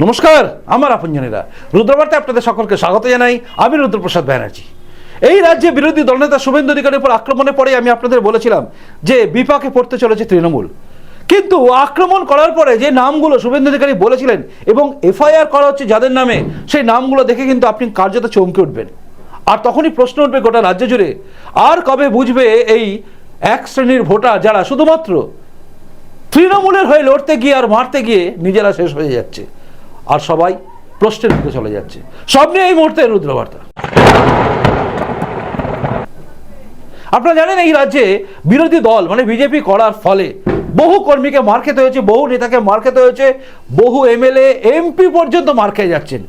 নমস্কার, আমার আপনজনেরা। রুদ্রবার্তায় আপনাদের সকলকে স্বাগত জানাই আমি রুদ্রপ্রসাদ ব্যানার্জি। এই রাজ্যে বিরোধী দলনেতা শুভেন্দু অধিকারীর উপর আক্রমণে পরে আমি আপনাদের বলেছিলাম যে বিপাকে পড়তে চলেছে তৃণমূল। কিন্তু আক্রমণ করার পরে যে নামগুলো শুভেন্দু অধিকারী বলেছিলেন এবং এফআইআর করা হচ্ছে যাদের নামে, সেই নামগুলো দেখে কিন্তু আপনি কার্যত চমকে উঠবেন। আর তখনই প্রশ্ন উঠবে গোটা রাজ্য জুড়ে, আর কবে বুঝবে এই এক শ্রেণির ভোটার যারা শুধুমাত্র তৃণমূলের হয়ে লড়তে গিয়ে আর মারতে গিয়ে নিজেরা শেষ হয়ে যাচ্ছে? আর সবাই প্রশ্নের দিকে চলে যাচ্ছে। সব নিয়ে এই মুহূর্তে রুদ্রবার্তা। আপনারা জানেন এই রাজ্যে বিরোধী দল মানে বিজেপি করার ফলে বহু কর্মীকে মার খেতে হয়েছে, বহু নেতাকে মার খেতে হয়েছে, বহু এমএলএ, এমপি পর্যন্ত মার খেয়ে যাচ্ছেন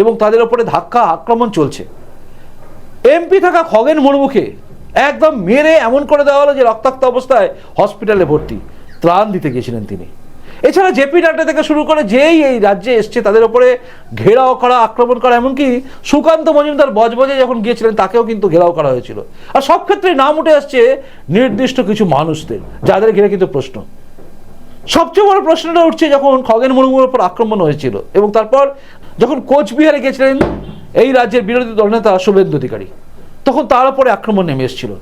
এবং তাদের ওপরে ধাক্কা, আক্রমণ চলছে। এমপি থাকা খগেন মুর্মুকে একদম মেরে এমন করে দেওয়া হলো যে রক্তাক্ত অবস্থায় হসপিটালে ভর্তি। ত্রাণ দিতে গিয়েছিলেন তিনি। এছাড়া জেপি নাড্ডা থেকে শুরু করে যেই এই রাজ্যে এসছে, তাদের ওপরে ঘেরাও করা, আক্রমণ করা, এমনকি সুকান্ত মজুমদার বজবজে যখন গিয়েছিলেন, তাকেও কিন্তু ঘেরাও করা হয়েছিল। আর সব ক্ষেত্রে নাম উঠে আসছে নির্দিষ্ট কিছু মানুষদের, যাদের ঘিরে কিন্তু প্রশ্ন। সবচেয়ে বড় প্রশ্নটা উঠছে যখন খগেন মুর্মুর উপর আক্রমণ হয়েছিল, এবং তারপর যখন কোচবিহারে গেছিলেন এই রাজ্যের বিরোধী দলনেতা শুভেন্দু অধিকারী, তখন তার উপরে আক্রমণ নেমে এসেছিল।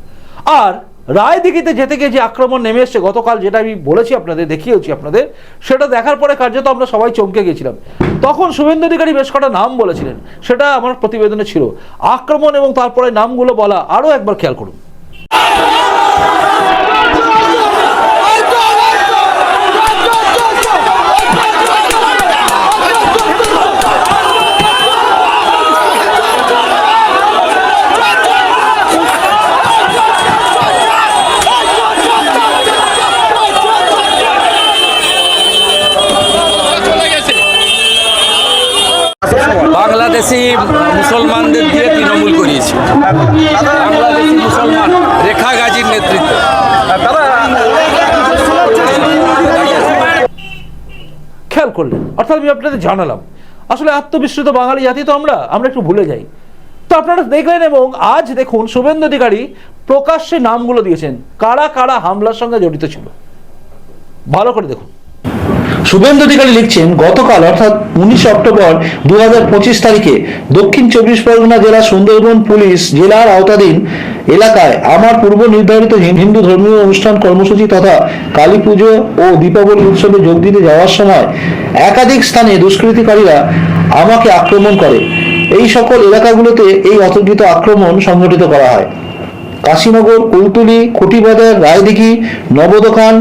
আর রায়দিঘিতে যেতে গিয়ে যে আক্রমণ নেমে এসছে, গতকাল যেটা আমি বলেছি আপনাদের দেখিয়েছি আপনাদের, সেটা দেখার পরে কার্যত আমরা সবাই চমকে গেছিলাম। তখন শুভেন্দু অধিকারী বেশ কটা নাম বলেছিলেন, সেটা আমার প্রতিবেদনে ছিল। আক্রমণ এবং তারপরে নামগুলো বলা আরও একবার খেয়াল করুন। বাংলাদেশি মুসলমানদের দিয়ে তৃণমূল করিয়েছে। বাংলাদেশি মুসলমান রেখা গাজীর নেতৃত্বে। খেয়াল করলেন, অর্থাৎ আমি আপনাদের জানালাম। আসলে আত্মবিশ্রুত বাঙালি জাতি তো আমরা আমরা একটু ভুলে যাই। তো আপনারা দেখলেন এবং আজ দেখুন শুভেন্দু অধিকারী প্রকাশ্যে নামগুলো দিয়েছেন। কারা কারা হামলার সঙ্গে জড়িত ছিল? ভালো করে দেখুন। শুভেন্দু অধিকারী লিখছেন, গতকাল অর্থাৎ উনিশে অক্টোবর দু হাজার পঁচিশ তারিখে দক্ষিণ চব্বিশ পরগনা জেলা সুন্দরবন পুলিশ জেলার আওতাধীন এলাকায় আমার পূর্ব নির্ধারিত হিন্দু ধর্মীয় অনুষ্ঠান কর্মসূচি তথা কালী পুজো ও দীপাবলি উৎসবে যোগ দিতে যাওয়ার সময় একাধিক স্থানে দুষ্কৃতিকারীরা আমাকে আক্রমণ করে। এই সকল এলাকাগুলোতে এই অতর্কিত আক্রমণ সংঘটিত করা হয়। কাশীনগর, কুলতুলি, খুঁটিবাজার, রায়দিঘি, নবদোকান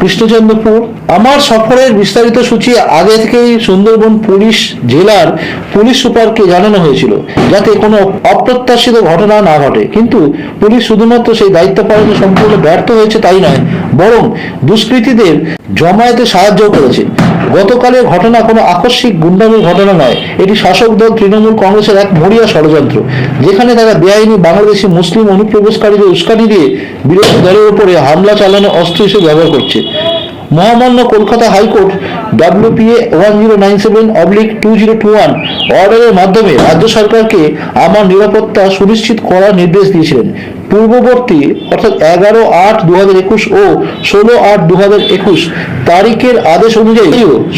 কৃষ্ণচন্দ্রপুর। আমার সফরের বিস্তারিত সূচি আগে থেকেই সুন্দরবন পুলিশ জেলার পুলিশ সুপারকে জানানো হয়েছিল, যাতে কোনো অপ্রত্যাশিত ঘটনা না ঘটে। কিন্তু পুলিশ শুধুমাত্র সেই দায়িত্ব পালনে সম্পূর্ণ ব্যর্থ হয়েছে তাই নয়, বরং দুষ্কৃতীদের জমায়েতে সাহায্য করেছে। গতকালের ঘটনা কোনো আকস্মিক গুন্ডামির ঘটনা নয়। এটি শাসক দল তৃণমূল কংগ্রেসের এক মরিয়া ষড়যন্ত্র, যেখানে তারা বেআইনি বাংলাদেশি মুসলিম অনুপ্রবেশকারীদের উস্কানি দিয়ে বিরোধী দলের উপরে হামলা চালানো অস্ত্র হিসেবে ব্যবহার করছে। মহামান্য Kolkata high court WPA one zero nine seven oblique two zero two one অর্ডারের মাধ্যমে রাজ্য সরকারকে আমার নিরাপত্তা সুনিশ্চিত করার নির্দেশ দিয়েছিলেন। পূর্ববর্তী, অর্থাৎ এগারো আট দু হাজার একুশ ও ষোলো আট দু হাজার একুশ তারিখের আদেশ অনুযায়ী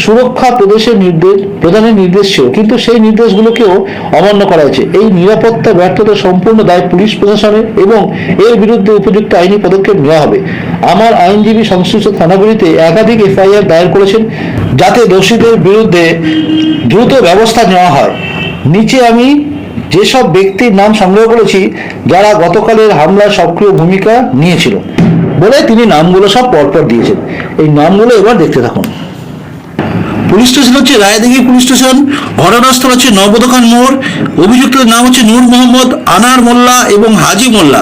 সুরক্ষা প্রদেশের নির্দেশ প্রদানের নির্দেশ ছিল। কিন্তু সেই নির্দেশগুলোকেও অমান্য করা হয়েছে। এই নিরাপত্তা, ব্যর্থতা সম্পূর্ণ দায় পুলিশ প্রশাসনের এবং এর বিরুদ্ধে উপযুক্ত আইনি পদক্ষেপ নেওয়া হবে। আমার আইনজীবী সংশ্লিষ্ট থানাগুলিতে একাধিক এফআইআর দায়ের করেছেন যাতে দোষীদের বিরুদ্ধে দ্রুত ব্যবস্থা নেওয়া হয়। নিচে আমি যেসব ব্যক্তির নাম সংগ্রহ করেছি, যারা গতকালের হামলার সক্রিয় ভূমিকা নিয়েছিল। বলে তিনি নামগুলো সব পরপর দিয়েছেন। এই নামগুলো এবার দেখতে থাকুন। পুলিশ স্টেশন হচ্ছে রায়দিঘি পুলিশ স্টেশন ঘটনাস্থল হচ্ছে নবদোকান মোড়, অভিযুক্তের নাম হচ্ছে নূর মোহাম্মদ, আনার মোল্লা এবং হাজি মোল্লা।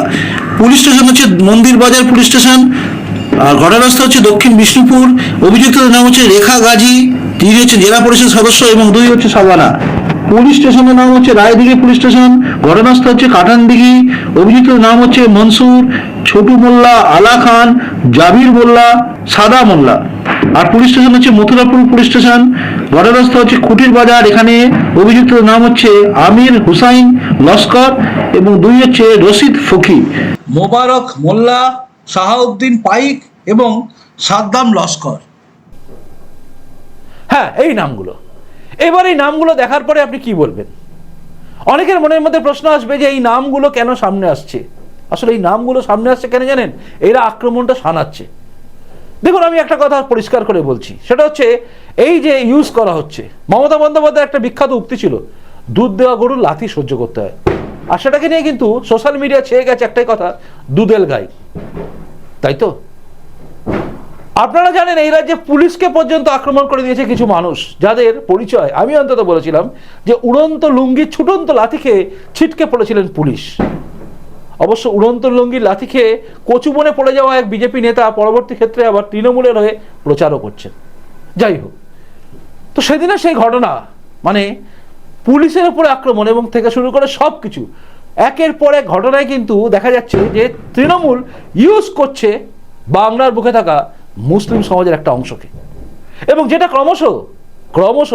পুলিশ স্টেশন হচ্ছে মন্দির বাজার পুলিশ স্টেশন, আর ঘটনাস্থল হচ্ছে দক্ষিণ বিষ্ণুপুর। অভিযুক্তের নাম হচ্ছে রেখা গাজী, তিনি হচ্ছে জেলা পরিষদ সদস্য এবং দুই হচ্ছে সাবানা পুলিশ স্টেশনের নাম হচ্ছে রায়দিঘি পুলিশ স্টেশন ঘটনাস্থল হচ্ছে কাটানদিঘি অভিযুক্ত নাম হচ্ছে মনসুর ছোটু মোল্লা আলা খান জাবির মোল্লা সাদা মোল্লা। আর পুলিশ স্টেশন হচ্ছে মথুরাপুর পুলিশ স্টেশন ঘটনাস্থল হচ্ছে খুঁটির বাজার এখানে অভিযুক্ত নাম হচ্ছে আমির হুসাইন লস্কর এবং দুই হচ্ছে রশিদ ফকি মোবারক মোল্লা শাহাউদ্দিন পাইক এবং সাদ্দাম লস্কর। হ্যাঁ এই নামগুলো। এবার এই নামগুলো দেখার পরে আপনি কি বলবেন? অনেকের মনের মধ্যে প্রশ্ন আসবে যে এই নামগুলো কেন সামনে আসছে? আসলে এই নামগুলো সামনে আসছে কেন জানেন? এরা আক্রমণটা সানাচ্ছে। দেখুন, আমি একটা কথা পরিষ্কার করে বলছি। সেটা হচ্ছে, এই যে ইউজ করা হচ্ছে, মমতা বন্দ্যোপাধ্যায় একটা বিখ্যাত উক্তি ছিল, দুধ দেওয়া গরুর লাথি সহ্য করতে হয়। আর সেটাকে নিয়ে কিন্তু সোশ্যাল মিডিয়া ছেয়ে গেছে একটাই কথা, দুধেল গাই। তাই তো? আপনারা জানেন এই রাজ্যে পুলিশকে পর্যন্ত আক্রমণ করে দিয়েছে কিছু মানুষ, যাদের পরিচয় আমি অন্তত বলেছিলাম যে উড়ন্ত লুঙ্গি, ছুটন্ত লাথি খেয়ে ছিটকে পড়েছিলেন পুলিশ। অবশ্য উড়ন্ত লুঙ্গির লাথি খেয়ে কচুবনে পড়ে যাওয়া এক বিজেপি নেতা পরবর্তী ক্ষেত্রে আবার তৃণমূলের হয়ে প্রচারও করছেন। যাই হোক, তো সেদিনের সেই ঘটনা মানে পুলিশের উপরে আক্রমণ এবং থেকে শুরু করে সব কিছু একের পর এক ঘটনায় কিন্তু দেখা যাচ্ছে যে তৃণমূল ইউজ করছে বাংলার বুকে থাকা মুসলিম সমাজের একটা অংশকে। এবং যেটা ক্রমশ ক্রমশ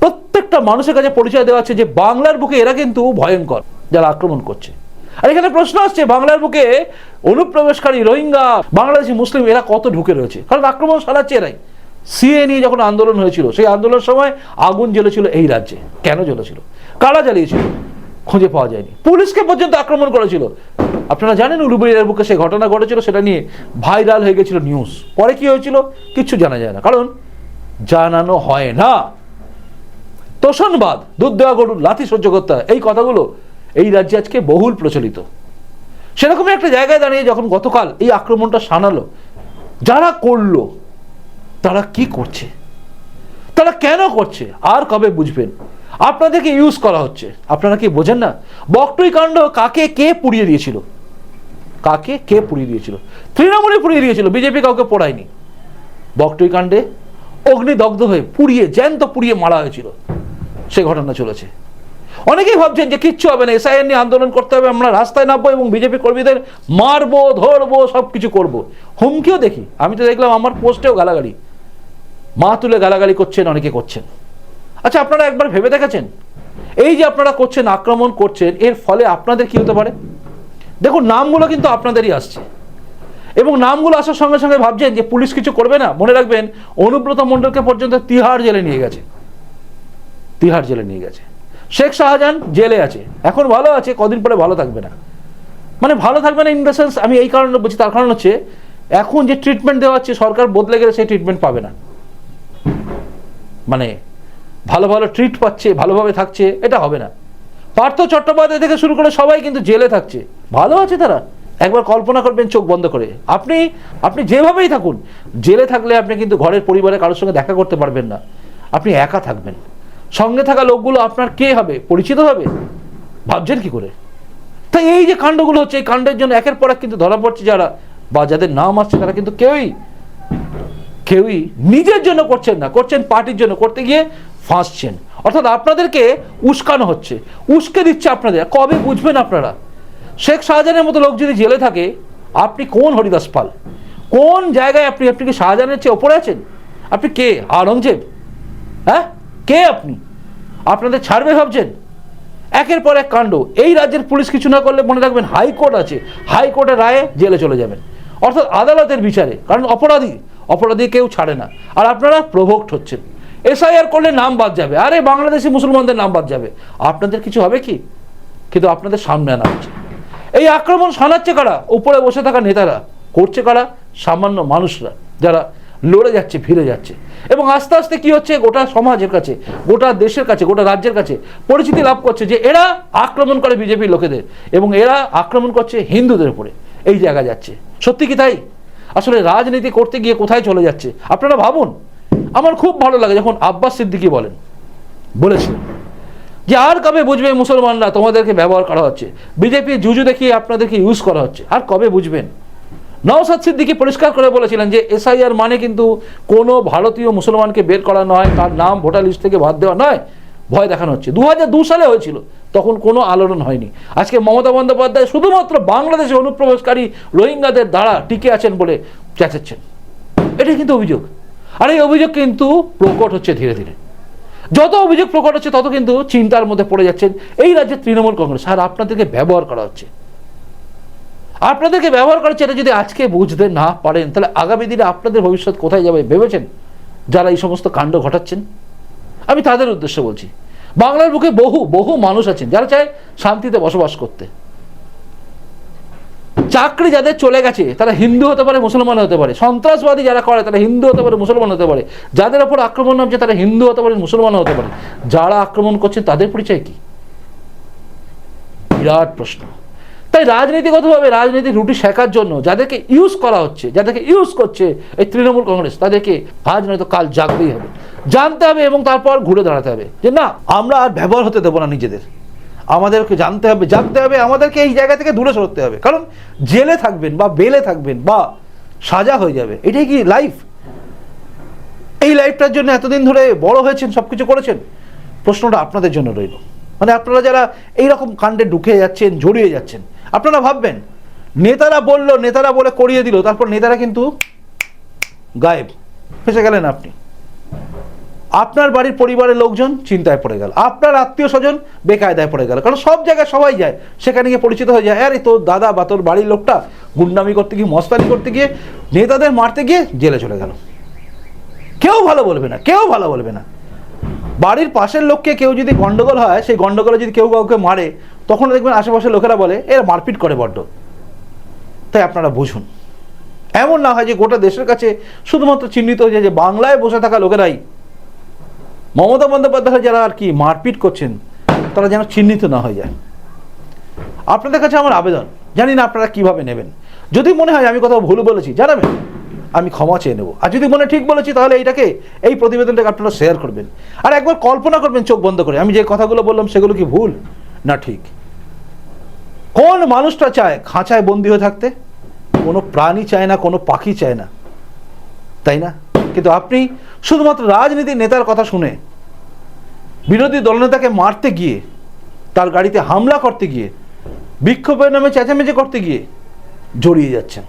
প্রত্যেকটা মানুষের কাছে পরিচয় দেওয়া হচ্ছে যে বাংলার বুকে এরা কিন্তু ভয়ঙ্কর, যারা আক্রমণ করছে। আর এখানে প্রশ্ন আসছে, বাংলার বুকে অনুপ্রবেশকারী রোহিঙ্গা, বাংলাদেশি মুসলিম, এরা কত ঢুকে রয়েছে? কারণ আক্রমণ সারাচ্ছে এরাই। সিএ নিয়ে যখন আন্দোলন হয়েছিল, সেই আন্দোলনের সময় আগুন জ্বলেছিল এই রাজ্যে। কেন জ্বলেছিল? কারা জ্বালিয়েছিল? খুঁজে পাওয়া যায়নি। পুলিশকে পর্যন্ত আক্রমণ করেছিল। আপনারা জানেন উলুবেড়িয়ার বুকে সেই ঘটনা ঘটেছিল, সেটা নিয়ে ভাইরাল হয়ে গেছিল নিউজ পরে কি হয়েছিল? কিচ্ছু জানা যায় না। কারণ জানানো হয় না। তোষণবাদ দুধ দেওয়া গরুর লাথি সহ্য করতে হয়। এই কথাগুলো এই রাজ্যে আজকে বহুল প্রচলিত। সেরকমই একটা জায়গায় দাঁড়িয়ে যখন গতকাল এই আক্রমণটা সানালো, যারা করল, তারা কি করছে? তারা কেন করছে? আর কবে বুঝবেন? আপনাদেরকে ইউজ করা হচ্ছে। আপনারা কি বোঝেন না? বকটুই কাণ্ড কাকে কে পুড়িয়ে দিয়েছিল? কাকে? কে পুড়িয়ে দিয়েছিল? তৃণমূলে পুড়িয়ে দিয়েছিল, বিজেপি কাউকে পড়ায়নি। বকটুই কাণ্ডে অগ্নিদগ্ধ হয়ে পুড়িয়ে, জ্যান্ত পুড়িয়ে মারা হয়েছিল। সে ঘটনা চলেছে। অনেকেই ভাবছেন যে কিচ্ছু হবে না, এসআইএন নিয়ে আন্দোলন করতে হবে, আমরা রাস্তায় নামবো এবং বিজেপি কর্মীদের মারবো, ধরবো সব কিছু করব। হুমকিও দেখি। আমি তো দেখলাম আমার পোস্টেও গালাগালি। মা তুলে গালাগালি করছেন, অনেকে করছেন। আচ্ছা আপনারা একবার ভেবে দেখেছেন? এই যে আপনারা করছেন, আক্রমণ করছেন, এর ফলে আপনাদের কি হতে পারে? দেখুন, নামগুলো কিন্তু আপনাদেরই আসছে। এবং নামগুলো আসার সঙ্গে সঙ্গে ভাবছেন যে পুলিশ কিছু করবে না? মনে রাখবেন, অনুব্রত মণ্ডলকে পর্যন্ত তিহার জেলে নিয়ে গেছে। তিহার জেলে নিয়ে গেছে। শেখ শাহজাহান জেলে আছে। এখন ভালো আছে, কদিন পরে ভালো থাকবে না। মানে ভালো থাকবে না ইন দ্য সেন্স আমি এই কারণে বলছি, তার কারণ হচ্ছে, এখন যে ট্রিটমেন্ট দেওয়া হচ্ছে, সরকার বদলে গেলে সেই ট্রিটমেন্ট পাবে না। মানে ভালো ভালো ট্রিট পাচ্ছে, ভালোভাবে থাকছে, এটা হবে না। পার্থ চট্টোপাধ্যায় থেকে শুরু করে সবাই কিন্তু জেলে থাকছে। ভালো আছে তারা। একবার কল্পনা করবেন চোখ বন্ধ করে। আপনি আপনি যেভাবেই থাকুন, জেলে থাকলে আপনি কিন্তু ঘরের পরিবারে কারোর সঙ্গে দেখা করতে পারবেন না। আপনি একা থাকবেন। সঙ্গে থাকা লোকগুলো আপনার কে হবে? পরিচিত হবে? ভাবছেন কি করে? তাই এই যে কাণ্ডগুলো হচ্ছে, এই কাণ্ডের জন্য একের পর এক কিন্তু ধরা পড়ছে যারা, বা যাদের নাম আসছে তারা কিন্তু কেউই কেউই নিজের জন্য করছেন না। করছেন পার্টির জন্য। করতে গিয়ে ফাঁসছেন অর্থাৎ আপনাদেরকে উস্কানো হচ্ছে। উস্কে দিচ্ছে আপনাদের। কবে বুঝবেন আপনারা? শেখ শাহজাহানের মতো লোক যদি জেলে থাকে, আপনি কোন হরিদাস পাল? কোন জায়গায় আপনি আপনি কি শাহজাহানের চেয়ে ওপরে আছেন? আপনি কে? আওরঙ্গজেব? হ্যাঁ? কে আপনি? আপনাদের ছাড়বে ভাবছেন? একের পর এক কাণ্ড। এই রাজ্যের পুলিশ কিছু না করলে মনে রাখবেন হাইকোর্ট আছে। হাইকোর্টের রায়ে জেলে চলে যাবেন। অর্থাৎ আদালতের বিচারে। কারণ অপরাধী অপরাধী কেউ ছাড়ে না। আর আপনারা প্রভোক্ট হচ্ছেন। এসআইআর করলে নাম বাদ যাবে। আরে, বাংলাদেশি মুসলমানদের নাম বাদ যাবে। আপনাদের কিছু হবে কি? কিন্তু আপনাদের সামনে আনা হচ্ছে। এই আক্রমণ সানাচ্ছে কারা? উপরে বসে থাকা নেতারা। করছে কারা? সামান্য মানুষরা, যারা লড়ে যাচ্ছে, ফিরে যাচ্ছে। এবং আস্তে আস্তে কি হচ্ছে? গোটা সমাজের কাছে, গোটা দেশের কাছে, গোটা রাজ্যের কাছে পরিচিতি লাভ করছে যে এরা আক্রমণ করে বিজেপির লোকেদের। এবং এরা আক্রমণ করছে হিন্দুদের উপরে। এই জায়গা যাচ্ছে। সত্যি কি তাই? আসলে রাজনীতি করতে গিয়ে কোথায় চলে যাচ্ছে? আপনারা ভাবুন। আমার খুব ভালো লাগে যখন আব্বাস সিদ্দিকি বলেন বলেছিলেন যে আর কবে বুঝবে মুসলমানরা তোমাদেরকে ব্যবহার করা হচ্ছে? বিজেপি জুজু দেখিয়ে আপনাদেরকে ইউজ করা হচ্ছে। আর কবে বুঝবেন? নওসাদ সিদ্দিকি পরিষ্কার করে বলেছিলেন যে এসআইআর মানে কিন্তু কোনো ভারতীয় মুসলমানকে বের করা নয়, তার নাম ভোটার লিস্ট থেকে বাদ দেওয়া নয়, ভয় দেখানো হচ্ছে। দু হাজার দু সালে হয়েছিল, তখন কোনো আলোড়ন হয়নি। আজকে মমতা বন্দ্যোপাধ্যায় শুধুমাত্র বাংলাদেশে অনুপ্রবেশকারী রোহিঙ্গাদের দ্বারা টিকে আছেন বলে চেঁচাচ্ছেন। এটাই কিন্তু অভিযোগ। আর এই অভিযোগ কিন্তু প্রকট হচ্ছে ধীরে ধীরে। যত অভিযোগ প্রকট হচ্ছে, তত কিন্তু চিন্তার মধ্যে পড়ে যাচ্ছেন এই রাজ্যের তৃণমূল কংগ্রেস। আর আপনাদেরকে ব্যবহার করা হচ্ছে। আপনাদেরকে ব্যবহার করা হচ্ছে এটা যদি আজকে বুঝতে না পারেন, তাহলে আগামী দিনে আপনাদের ভবিষ্যৎ কোথায় যাবে ভেবেছেন যারা এই সমস্ত কাণ্ড ঘটাচ্ছেন? আমি তাদের উদ্দেশ্যে বলছি, বাংলার বুকে বহু বহু মানুষ আছেন যারা চায় শান্তিতে বসবাস করতে। চাকরি যাদের চলে গেছে, তারা হিন্দু হতে পারে, মুসলমান হতে পারে। সন্ত্রাসবাদী যারা করে, তারা হিন্দু হতে পারে, মুসলমান হতে পারে। যাদের ওপর আক্রমণ নামছে, তারা হিন্দু হতে পারে, মুসলমান হতে পারে। যারা আক্রমণ করছে, তাদের পরিচয় কি? বিরাট প্রশ্ন। তাই রাজনীতিগতভাবে রাজনীতির রুটি শেখার জন্য যাদেরকে ইউজ করা হচ্ছে, যাদেরকে ইউজ করছে এই তৃণমূল কংগ্রেস, তাদেরকে আজ নয়তো কাল জাগতেই হবে। জানতে হবে এবং তারপর ঘুরে দাঁড়াতে হবে যে না, আমরা আর ব্যবহার হতে দেবো না নিজেদের। আমাদেরকে জানতে হবে জানতে হবে, আমাদেরকে এই জায়গা থেকে দূরে সরতে হবে। কারণ জেলে থাকবেন বা বেলে থাকবেন বা সাজা হয়ে যাবে, এটাই কি লাইফ এই লাইফটার জন্য এতদিন ধরে বড় হয়েছেন সব কিছু করেছেন? প্রশ্নটা আপনাদের জন্য রইল। মানে আপনারা যারা এইরকম কাণ্ডে ঢুকে যাচ্ছেন, জড়িয়ে যাচ্ছেন, আপনারা ভাববেন, নেতারা বলল, নেতারা বলে করিয়ে দিল, তারপর নেতারা কিন্তু গায়েব। ফেসে গেলেন আপনি। আপনার বাড়ির পরিবারের লোকজন চিন্তায় পড়ে গেল। আপনার আত্মীয় স্বজন বেকায়দায় পড়ে গেল। কারণ সব জায়গায় সবাই যায়। সেখানে গিয়ে পরিচিত হয়ে যায়, আরে তোর দাদা বা তোর বাড়ির লোকটা গুন্ডামি করতে গিয়ে, মস্তানি করতে গিয়ে, নেতাদের মারতে গিয়ে জেলে চলে গেল। কেউ ভালো বলবে না, কেউ ভালো বলবে না। বাড়ির পাশের লোককে কেউ যদি গন্ডগোল হয়, সেই গন্ডগোলে যদি কেউ কাউকে মারে, তখন দেখবেন আশেপাশের লোকেরা বলে, এরা মারপিট করে বড্ড। তাই আপনারা বুঝুন। এমন না হয় যে গোটা দেশের কাছে শুধুমাত্র চিহ্নিত হয়ে যায় যে বাংলায় বসে থাকা লোকেরাই মমতা বন্দ্যোপাধ্যায় যারা আর কি মারপিট করছেন, তারা যেন চিহ্নিত না হয়ে যায়। আপনাদের কাছে আমার আবেদন, জানি না আপনারা কীভাবে নেবেন। যদি মনে হয় আমি কোথাও ভুল বলেছি, জানাবেন। আমি ক্ষমা চেয়ে নেব। আর যদি মনে ঠিক বলেছি, তাহলে এইটাকে, এই প্রতিবেদনটাকে আপনারা শেয়ার করবেন। আর একবার কল্পনা করবেন, চোখ বন্ধ করে। আমি যে কথাগুলো বললাম, সেগুলো কি ভুল? না ঠিক। কোন মানুষটা চায় খাঁচায় বন্দি হয়ে থাকতে? কোনো প্রাণী চায় না, কোনো পাখি চায় না। তাই না? কিন্তু আপনি শুধুমাত্র রাজনীতির নেতার কথা শুনে, বিরোধী দলনেতাকে মারতে গিয়ে, তার গাড়িতে হামলা করতে গিয়ে, বিক্ষোভের নামে চেঁচামেচি করতে গিয়ে জড়িয়ে যাচ্ছেন।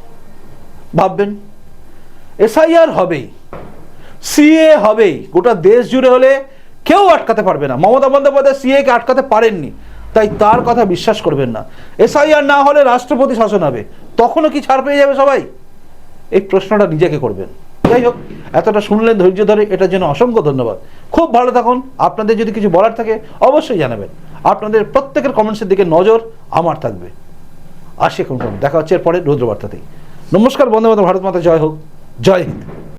ভাববেন, এসআইআর হবেই, সিএ হবেই, গোটা দেশ জুড়ে হলে কেউ আটকাতে পারবে না। মমতা বন্দ্যোপাধ্যায় সিএ কে আটকাতে পারেননি, তাই তার কথা বিশ্বাস করবেন না। এসআইআর না হলে রাষ্ট্রপতি শাসন হবে, তখনও কি ছাড় পেয়ে যাবে সবাই? এই প্রশ্নটা নিজেকে করবেন। যাই হোক, এতটা শুনলেন ধৈর্য ধরে এটার জন্য অসংখ্য ধন্যবাদ। খুব ভালো থাকুন। আপনাদের যদি কিছু বলার থাকে, অবশ্যই জানাবেন। আপনাদের প্রত্যেকের কমেন্টসের দিকে নজর আমার থাকবে। আসি এখন দেখা হচ্ছে এরপরে রুদ্রবার্তাতেই। নমস্কার বন্ধু ভারত মাতা, জয় হোক। জয় হিন্দ।